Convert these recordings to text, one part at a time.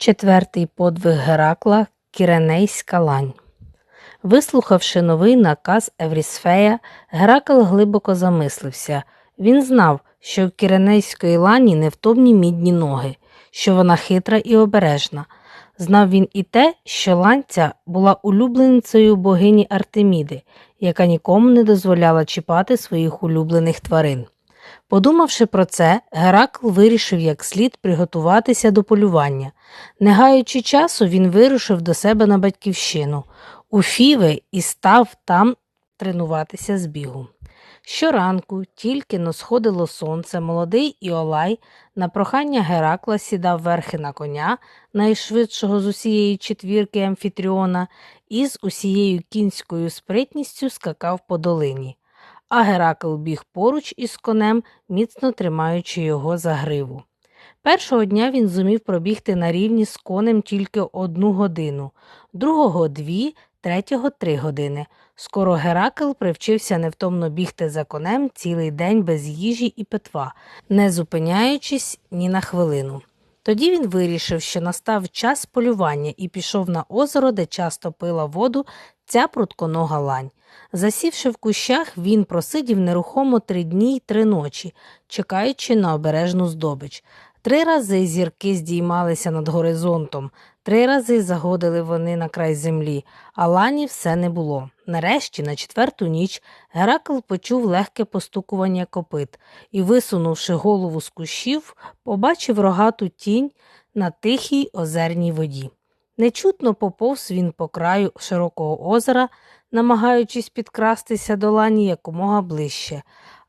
Четвертий подвиг Геракла Кіренейська лань. Вислухавши новий наказ Еврісфея, Геракл глибоко замислився. Він знав, що в Кіренейської лані невтомні мідні ноги, що вона хитра і обережна. Знав він і те, що ланця була улюбленицею богині Артеміди, яка нікому не дозволяла чіпати своїх улюблених тварин. Подумавши про це, Геракл вирішив як слід приготуватися до полювання. Не гаючи часу, він вирушив до себе на батьківщину у Фіве і став там тренуватися з бігу. Щоранку, тільки но сходило сонце, молодий Іолай на прохання Геракла сідав верхи на коня, найшвидшого з усієї четвірки Амфітріона, і з усією кінською спритністю скакав по долині а Геракл біг поруч із конем, міцно тримаючи його за гриву. Першого дня він зумів пробігти на рівні з конем тільки одну годину, другого дві, третього три години. Скоро Геракл привчився невтомно бігти за конем цілий день без їжі і питва, не зупиняючись ні на хвилину. Тоді він вирішив, що настав час полювання і пішов на озеро, де часто пила воду ця прутконога лань. Засівши в кущах, він просидів нерухомо три дні й три ночі, чекаючи на обережну здобич. Три рази зірки здіймалися над горизонтом, три рази загодили вони на край землі, а лані все не було. Нарешті, на четверту ніч, Геракл почув легке постукування копит і, висунувши голову з кущів, побачив рогату тінь на тихій озерній воді. Нечутно поповз він по краю широкого озера, намагаючись підкрастися до лані якомога ближче.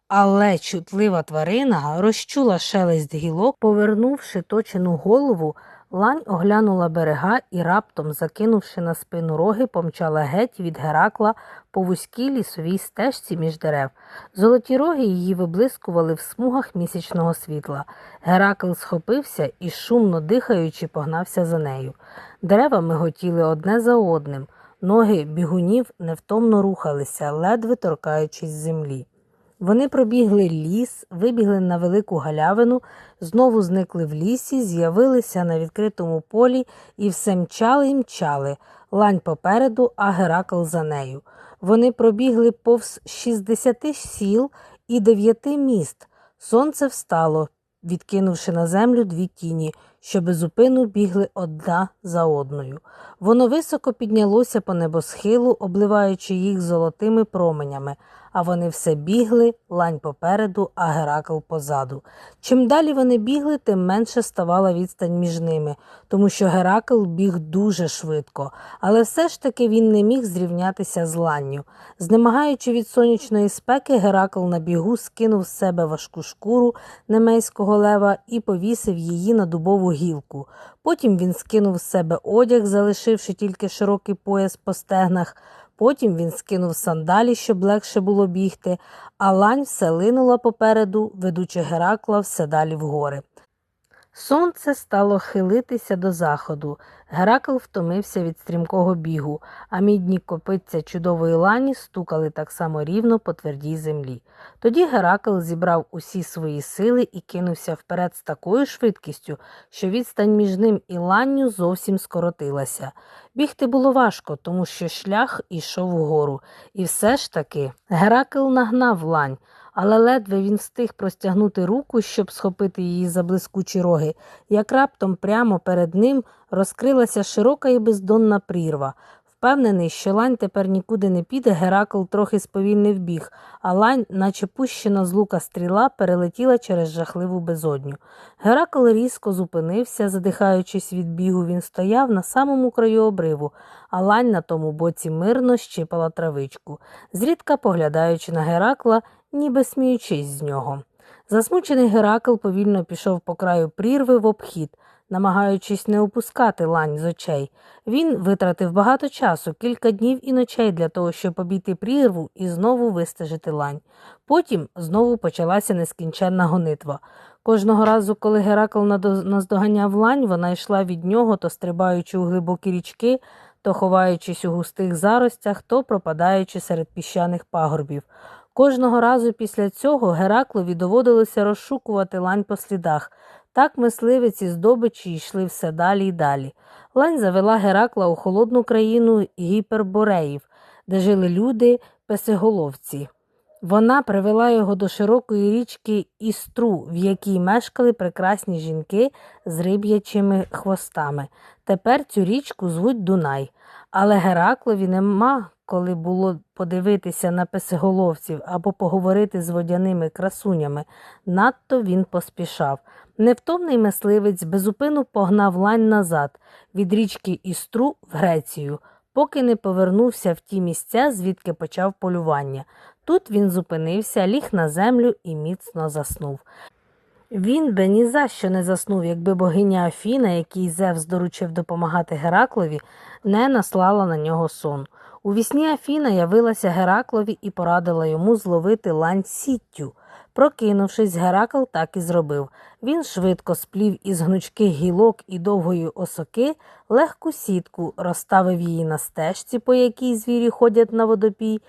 Але чутлива тварина розчула шелест гілок, повернувши точену голову, лань оглянула берега і раптом, закинувши на спину роги, помчала геть від Геракла по вузькій лісовій стежці між дерев. Золоті роги її виблискували в смугах місячного світла. Геракл схопився і, шумно дихаючи, погнався за нею. Дерева миготіли одне за одним. Ноги бігунів невтомно рухалися, ледве торкаючись землі. Вони пробігли ліс, вибігли на велику галявину, знову зникли в лісі, з'явилися на відкритому полі і все мчали й мчали, лань попереду, а Геракл за нею. Вони пробігли повз 60 сіл і дев'яти міст. Сонце встало, відкинувши на землю дві тіні, що безупину бігли одна за одною. Воно високо піднялося по небосхилу, обливаючи їх золотими променями, а вони все бігли, лань попереду, а Геракл позаду. Чим далі вони бігли, тим менше ставала відстань між ними, тому що Геракл біг дуже швидко, але все ж таки він не міг зрівнятися з ланню. Знемагаючи від сонячної спеки, Геракл на бігу скинув з себе важку шкуру немейського лева і повісив її на дубову гілку. Потім він скинув з себе одяг, залишивши тільки широкий пояс по стегнах. Потім він скинув сандалі, щоб легше було бігти, а лань все линула попереду, ведучи Геракла все далі вгори. Сонце стало хилитися до заходу. Геракл втомився від стрімкого бігу, а мідні копиця чудової лані стукали так само рівно по твердій землі. Тоді Геракл зібрав усі свої сили і кинувся вперед з такою швидкістю, що відстань між ним і ланню зовсім скоротилася. Бігти було важко, тому що шлях ішов вгору, і все ж таки Геракл нагнав лань але ледве він встиг простягнути руку, щоб схопити її за блискучі роги, як раптом прямо перед ним розкрилася широка і бездонна прірва. Впевнений, що лань тепер нікуди не піде, Геракл трохи сповільнив біг, а лань, наче пущена з лука стріла, перелетіла через жахливу безодню. Геракл різко зупинився, задихаючись від бігу, він стояв на самому краю обриву, а лань на тому боці мирно щипала травичку. Зрідка поглядаючи на Геракла, ніби сміючись з нього. Засмучений Геракл повільно пішов по краю прірви в обхід, намагаючись не опускати лань з очей. Він витратив багато часу, кілька днів і ночей для того, щоб обійти прірву і знову вистежити лань. Потім знову почалася нескінченна гонитва. Кожного разу, коли Геракл наздоганяв лань, вона йшла від нього, то стрибаючи у глибокі річки, то ховаючись у густих заростях, то пропадаючи серед піщаних пагорбів. Кожного разу після цього Гераклові доводилося розшукувати лань по слідах. Так мисливець із здобичі йшли все далі й далі. Лань завела Геракла у холодну країну гіпербореїв, де жили люди песиголовці. Вона привела його до широкої річки Істру, в якій мешкали прекрасні жінки з риб'ячими хвостами. Тепер цю річку звуть Дунай. Але Гераклові нема коли було подивитися на песиголовців або поговорити з водяними красунями. Надто він поспішав. Невтомний мисливець безупину погнав лань назад від річки Істру в Грецію, поки не повернувся в ті місця, звідки почав полювання. Тут він зупинився, ліг на землю і міцно заснув. Він би ні за що не заснув, якби богиня Афіна, якій Зевс доручив допомагати Гераклові, не наслала на нього сон. У вісні Афіна явилася Гераклові і порадила йому зловити лань сіттю. Прокинувшись, Геракл так і зробив. Він швидко сплів із гнучких гілок і довгої осоки легку сітку, розставив її на стежці, по якій звірі ходять на водопій,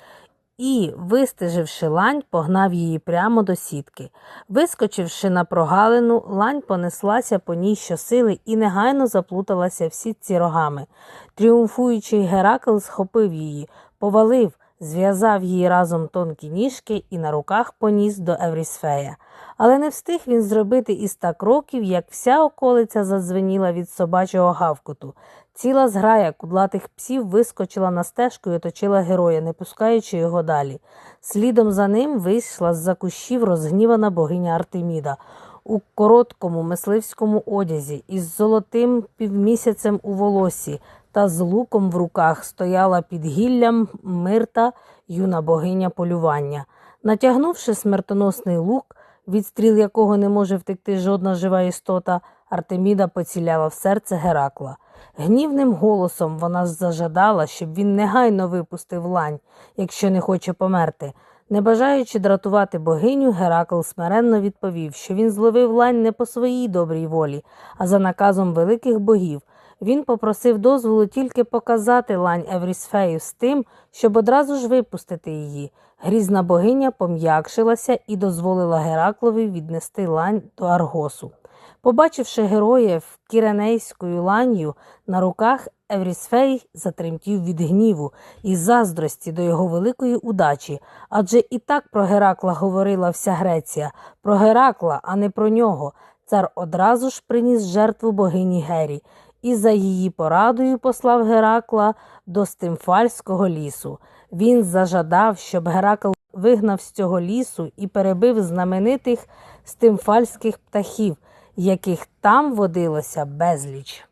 і, вистеживши лань, погнав її прямо до сітки. Вискочивши на прогалину, лань понеслася по ній щосили і негайно заплуталася в сітці рогами. Тріумфуючий Геракл схопив її, повалив, зв'язав її разом тонкі ніжки і на руках поніс до Еврісфея. Але не встиг він зробити і ста кроків, як вся околиця задзвеніла від собачого гавкоту. Ціла зграя кудлатих псів вискочила на стежку і оточила героя, не пускаючи його далі. Слідом за ним вийшла з-за кущів розгнівана богиня Артеміда у короткому мисливському одязі із золотим півмісяцем у волосі та з луком в руках стояла під гіллям мирта юна богиня полювання. Натягнувши смертоносний лук, від стріл якого не може втекти жодна жива істота, Артеміда поціляла в серце Геракла. Гнівним голосом вона зажадала, щоб він негайно випустив лань, якщо не хоче померти. Не бажаючи дратувати богиню, Геракл смиренно відповів, що він зловив лань не по своїй добрій волі, а за наказом великих богів. Він попросив дозволу тільки показати лань Еврісфею з тим, щоб одразу ж випустити її. Грізна богиня пом'якшилася і дозволила Гераклові віднести лань до Аргосу. Побачивши героїв кіренейською ланью на руках, Еврісфей затремтів від гніву і заздрості до його великої удачі, адже і так про Геракла говорила вся Греція, про Геракла, а не про нього. Цар одразу ж приніс жертву богині Гері і за її порадою послав Геракла до Стимфальського лісу. Він зажадав, щоб Геракл вигнав з цього лісу і перебив знаменитих стимфальських птахів, яких там водилося безліч.